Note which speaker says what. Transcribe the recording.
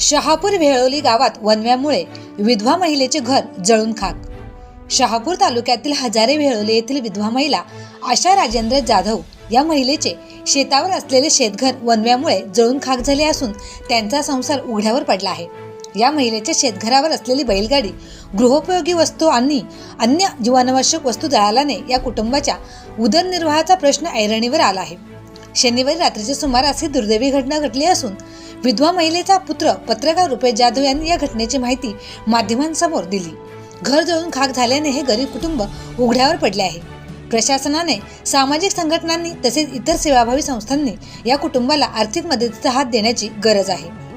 Speaker 1: शहापूर वेळोली गावात वनव्यामुळे विधवा महिलेचे घर जळून खाक. शहापूर तालुक्यातील हजारे वेळोली येथील विधवा महिला आशा राजेंद्र जाधव या महिलेचे शेतावर असलेले शेतघर वनव्यामुळे जळून खाक झाले असून त्यांचा संसार उघड्यावर पडला आहे. या महिलेच्या शेतघरावर असलेली बैलगाडी गृहोपयोगी वस्तू आणि अन्य जीवनावश्यक वस्तू जळाल्याने या कुटुंबाच्या उदरनिर्वाहाचा प्रश्न ऐरणीवर आला आहे. शनिवारी रात्रीच्या सुमारास ही दुर्दैवी घटना घडली असून विधवा महिलेचा पुत्र पत्रकार रुपेश जाधव यांनी या घटनेची माहिती माध्यमांसमोर दिली. घर जळून खाक झाल्याने हे गरीब कुटुंब उघड्यावर पडले आहे. प्रशासनाने सामाजिक संघटनांनी तसेच इतर सेवाभावी संस्थांनी या कुटुंबाला आर्थिक मदतीचा हात देण्याची गरज आहे.